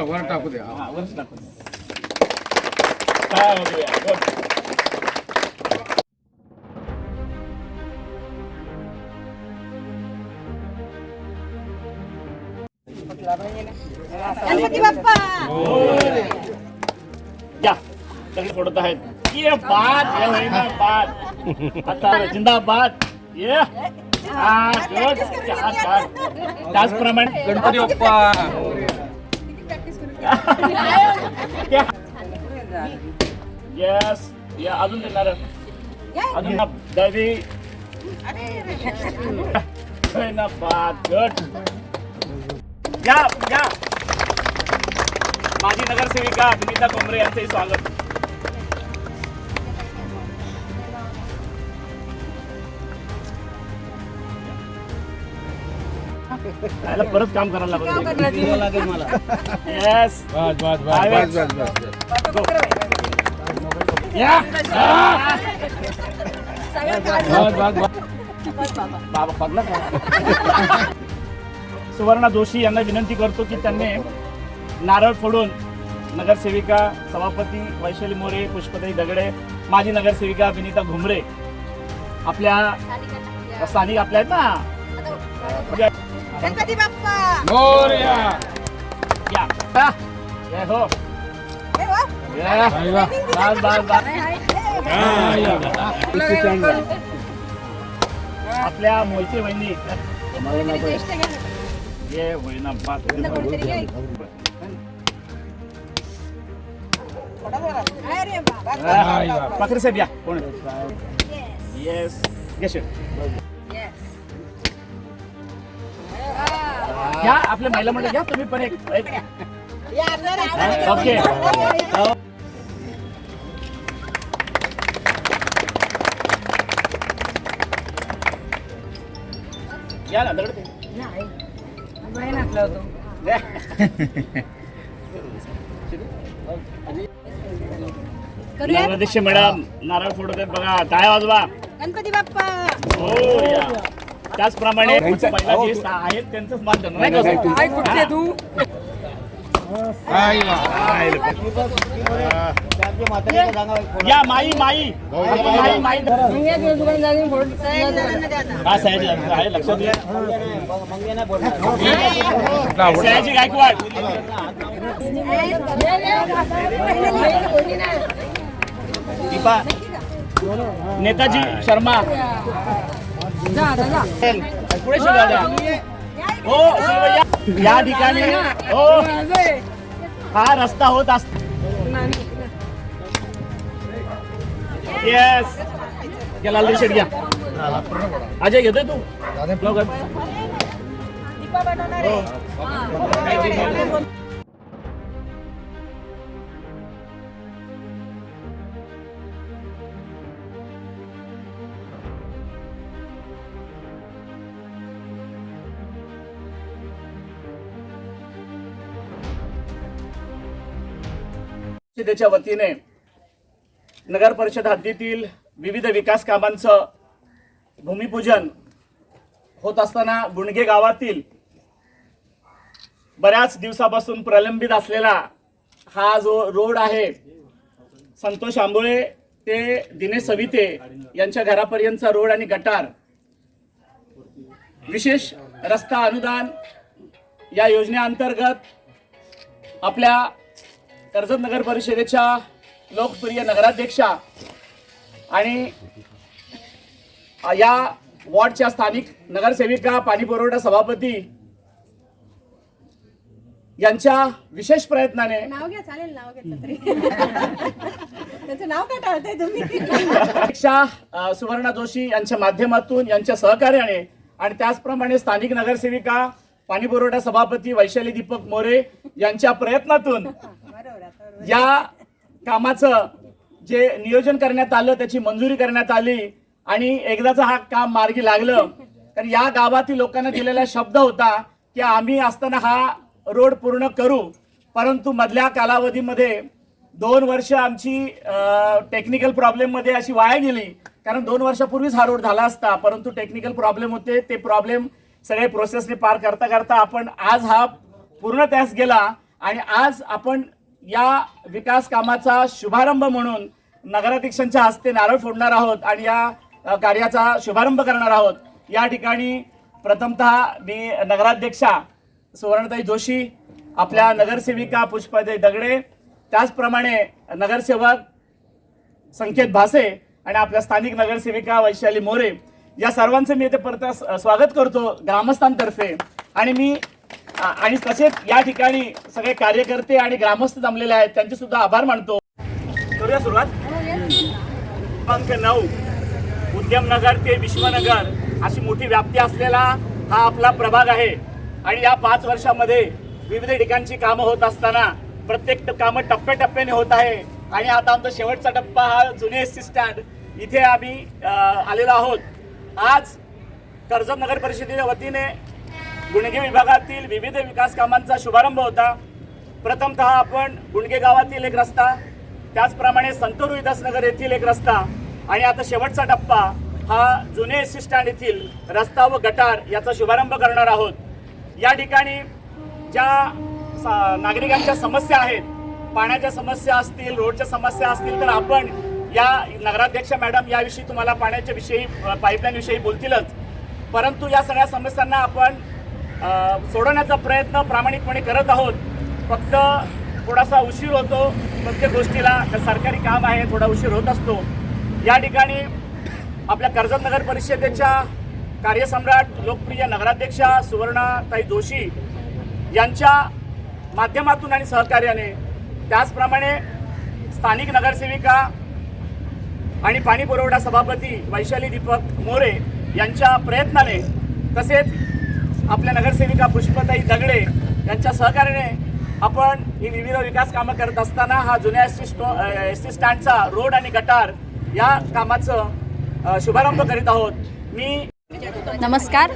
वर वर टाकू दे. हा. वरच टाकून द्या. good. गणपती बाप्पा! या. सगळे फोडत आहेत. ये बाद ये होईना बाद आता जिंदाबाद. ये. हा बात. त्याचप्रमाणे गणपती बाप्पा. येस या अजून देणार अजून ना, दवी ना बाद या या. माजी नगरसेविका अभिनेता कोमरे यांचंही स्वागत. याला परत काम करायला लागेल. येस बस बस बस, बस बस बस या. बस बस बाबा पडला का? सुवर्णा जोशी यांना विनंती करतो की त्यांनी नारळ फोडून नगरसेविका सभापती वैशाली मोरे पुष्पताई दगडे माजी नगरसेविका विनीता घुमरे आपल्या स्थानिक आपल्या आहेत ना. गणपती बाप्पा मोरया या हा. या, हो हे वा. या. आई वा. बस, बस, बस. आपल्या मोहिते बहिणी. ये होईना वा. पाखरे साहेब या कोण येस येस घ्या आपल्या महिला मंडळ घ्या तुम्ही पण एक ओके. या ना दगड मॅडम नारळ फोडत आहेत बघा टाळ्या वाजवा. गणपती बाप्पा. हो त्याचप्रमाणे पहिला जे सा- आहेत त्यांचंच नाही का वा. या माई माई. माई माई. सयाजी. हा आहे लक्षात घ्या. गायकवाड. दीपा नेताजी शर्मा. पुढे. हो. या ठिकाणी. हो. हा रस्ता होत असतो येस गेला लाल शेट घ्या. अजय घेतोय तू? लवकर. परिषदेच्या वतीने नगर परिषद हद्दीतील विविध विकास कामांचं भूमिपूजन होत असताना गुणगे गावातील बऱ्याच दिवसापासून प्रलंबित असलेला हा जो रोड आहे संतोष आंबोळे ते दिनेश सविते यांच्या घरापर्यंतचा रोड आणि गटार विशेष रस्ता अनुदान या योजनेअंतर्गत आपल्या कर्जत नगर परिषदेच्या लोकप्रिय नगराध्यक्षा आणि या वॉर्डच्या स्थानिक नगरसेविका पाणी पुरवठा सभापती यांच्या विशेष प्रयत्नाने नाव घ्या चालेल नाव त्याचं टाळताय तुम्ही? सुवर्णा जोशी यांच्या माध्यमातून यांच्या सहकार्याने आणि त्याचप्रमाणे स्थानिक नगरसेविका पाणी पुरवठा सभापती वैशाली दीपक मोरे यांच्या प्रयत्नातून या कामाचं जे नियोजन करण्यात आलं त्याची मंजुरी करण्यात आली आणि एकदाच हा काम मार्गी लागलं. कारण या गावातील लोकांना दिलेला शब्द होता की आम्ही असताना हा रोड पूर्ण करू. परंतु मधल्या कालावधीमध्ये दोन वर्ष आमची टेक्निकल प्रॉब्लेममध्ये अशी वाया गेली. कारण दोन वर्षापूर्वीच हा रोड झाला असता. परंतु टेक्निकल प्रॉब्लेम होते. ते प्रॉब्लेम सगळे प्रोसेसने पार करता करता आपण आज हा पूर्ण त्यास गेला आणि आज आपण या विकास कामाचा शुभारंभ म्हणून नगराध्यक्षांच्या हस्ते नारळ फोडणार आहोत आणि या कार्याचा शुभारंभ करणार आहोत. या ठिकाणी प्रथमतः मी नगराध्यक्षा सुवर्णताई जोशी आपल्या नगरसेविका पुष्पाताई दगडे त्याचप्रमाणे नगरसेवक संकेत भासे आणि आपल्या स्थानिक नगरसेविका वैशाली मोरे या सर्वांचं मी इथे परत स्वागत करतो ग्रामस्थांतर्फे. आणि मी आणि तसेच या ठिकाणी सगळे कार्यकर्ते आणि ग्रामस्थ जमलेले आहेत त्यांचे सुद्धा आभार मानतो. करूया सुरुवात? क्रमांक नऊ उद्यमनगर ते विश्वनगर अशी मोठी व्याप्ती असलेला हा आपला प्रभाग आहे. आणि या पाच वर्षामध्ये विविध ठिकाणची कामं होत असताना प्रत्येक कामं टप्प्याटप्प्याने होत आहे. आणि आता आमचा शेवटचा टप्पा हा जुने एस सी स्टँड. इथे आम्ही आलेलो आहोत. आज कर्जत नगर परिषदेच्या वतीने गुणगे विभागातील विविध विकास कामांचा शुभारंभ होता. प्रथमतः आपण गुणगे गावातील एक रस्ता त्याचप्रमाणे संत उदासनगर येथील एक रस्ता आणि आता शेवटचा टप्पा हा जुने एस सी स्टँड येथील रस्ता व गटार याचा शुभारंभ करणार आहोत. या ठिकाणी ज्या नागरिकांच्या समस्या आहेत पाण्याच्या समस्या असतील रोडच्या समस्या असतील तर आपण या नगराध्यक्ष मॅडम याविषयी तुम्हाला पाण्याच्या विषयी पाईपलाईन विषयी बोलतीलच. परंतु या सगळ्या समस्यांना आपण सोडवण्याचा प्रयत्न प्रामाणिकपणे करत आहोत. फक्त थोडासा उशीर होतो प्रत्येक गोष्टीला. तर सरकारी काम आहे थोडा उशीर होत असतो. या ठिकाणी आपल्या कर्जत नगर परिषदेच्या कार्यसम्राट लोकप्रिय नगराध्यक्षा सुवर्णाताई जोशी यांच्या माध्यमातून आणि सहकार्याने त्याचप्रमाणे स्थानिक नगरसेविका आणि पाणी पुरवठा सभापती वैशाली दीपक मोरे यांच्या प्रयत्नाने तसेच आपल्या नगरसेविका पुष्पताई दगडे यांच्या सहकार्याने आपण ही विविध विकास कामं करत असताना हा जुन्या एस टी स्टो एस टी स्टँडचा रोड आणि गटार या कामाचं शुभारंभ करीत आहोत. मी नमस्कार.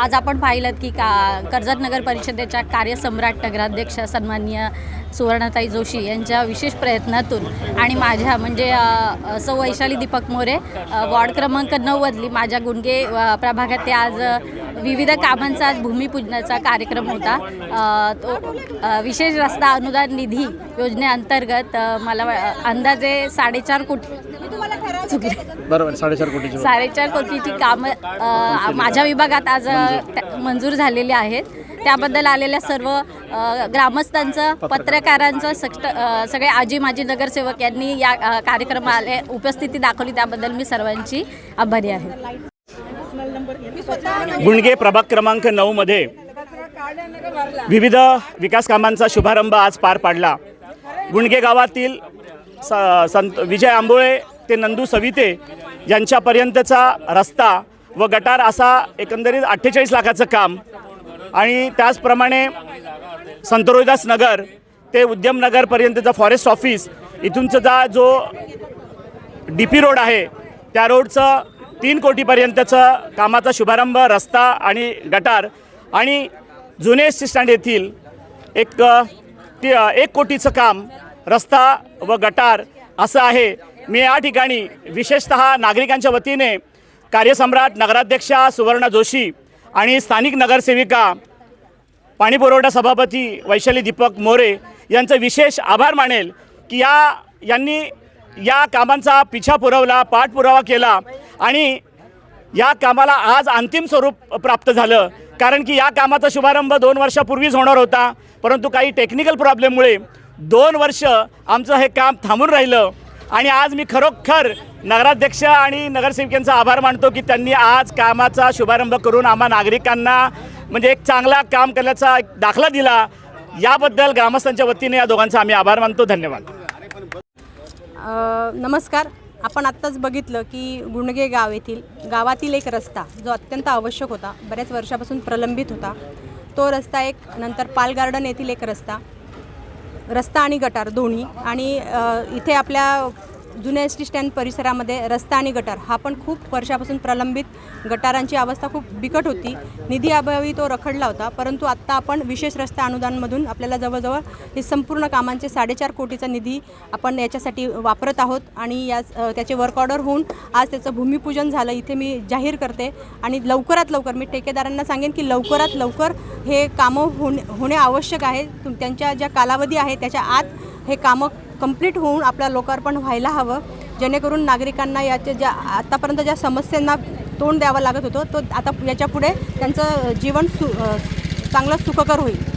आज आपण पाहिलं की का कर्जत नगर परिषदेच्या कार्यसम्राट नगराध्यक्ष सन्माननीय सुवर्णताई जोशी यांच्या विशेष प्रयत्नातून आणि माझ्या म्हणजे सौ वैशाली दीपक मोरे वॉर्ड क्रमांक नऊमधली माझ्या गुणगे प्रभागात ते आज विविध कामांचा आज भूमिपूजनाचा कार्यक्रम होता. तो विशेष रस्ता अनुदान निधी योजनेअंतर्गत मला वा- अंदाजे साडेचार कोटी चुकले. बरोबर साडेचार कोटीची साडेचार कोटीची कामं माझ्या विभागात आज त्या- मंजूर झालेली आहेत. त्याबद्दल आलेल्या सर्व ग्रामस्थांचं पत्रकारांचं सक्ष अ, सगळे आजी माजी नगरसेवक यांनी या कार्यक्रमाला उपस्थिती दाखवली. त्याबद्दल मी सर्वांची आभारी आहे. गुणगे प्रभाग क्रमांक नऊ मध्ये विविध विकास कामांचा शुभारंभ आज पार पाडला. गुणगे गावातील स- संत विजय आंबोळे ते नंदू सविते यांच्यापर्यंतचा रस्ता व गटार असा एकंदरीत अठ्ठेचाळीस लाखाचं काम आणि त्याचप्रमाणे संत रोहिदास नगर ते उद्यमनगरपर्यंतचा फॉरेस्ट ऑफिस इथूनचा जो डी पी रोड आहे त्या रोडचं तीन कोटीपर्यंतचं कामाचा शुभारंभ रस्ता आणि गटार आणि जुने एस टी स्टँड येथील एक ती एक कोटीचं काम रस्ता व गटार असं आहे. मी या ठिकाणी विशेषतः नागरिकांच्या वतीने कार्यसम्राट नगराध्यक्षा सुवर्णा जोशी आणि स्थानिक नगरसेविका पाणीपुरवठा सभापती वैशाली दीपक मोरे यांचं विशेष आभार मानेल की या यांनी या कामांचा पिछा पुरवला पाठपुरावा केला आणि या कामाला आज अंतिम स्वरूप प्राप्त झालं. कारण की या कामाचा शुभारंभ दोन वर्षापूर्वीच होणार होता. परंतु काही टेक्निकल प्रॉब्लेममुळे दोन वर्ष आमचं हे काम थांबून राहिलं. आणि आज मी खरोखर नगराध्यक्ष आणि नगरसेविकांचा आभार मानतो की त्यांनी आज कामाचा शुभारंभ करून आम्हा नागरिकांना म्हणजे एक चांगला काम करण्याचा एक दाखला दिला. याबद्दल ग्रामस्थांच्या वतीने या दोघांचा आम्ही आभार मानतो. धन्यवाद. नमस्कार. आपण आत्ताच बघितलं की गुणगे गाव येथील गावातील एक रस्ता जो अत्यंत आवश्यक होता बऱ्याच वर्षापासून प्रलंबित होता. तो रस्ता एक नंतर पाल गार्डन येथील एक रस्ता. रस्ता आणि गटार दोन्ही. आणि इथे आपल्या जुन्या एस टी स्टँड परिसरामध्ये रस्ता आणि गटार हा पण खूप वर्षापासून प्रलंबित गटारांची अवस्था खूप बिकट होती. निधी अभावी तो रखडला होता परंतु आत्ता आपण विशेष रस्ता अनुदानमधून आपल्याला जवळजवळ हे संपूर्ण कामांचे साडेचार कोटीचा निधी आपण याच्यासाठी वापरत आहोत आणि या त्याचे वर्क ऑर्डर होऊन आज त्याचं भूमिपूजन झालं इथे मी जाहीर करते. आणि लवकरात लवकर मी ठेकेदारांना सांगेन की लवकरात लवकर हे कामं होणे होणे आवश्यक आहे. तुम त्यांच्या ज्या कालावधी आहे त्याच्या आत हे कामं कंप्लीट होऊन आपलं लोकार्पण व्हायला हवं. जेणेकरून नागरिकांना याच्या ज्या आतापर्यंत ज्या समस्यांना तोंड द्यावं लागत होतं तो आता याच्यापुढे त्यांचं जीवन सु चांगलं सुखकर होईल.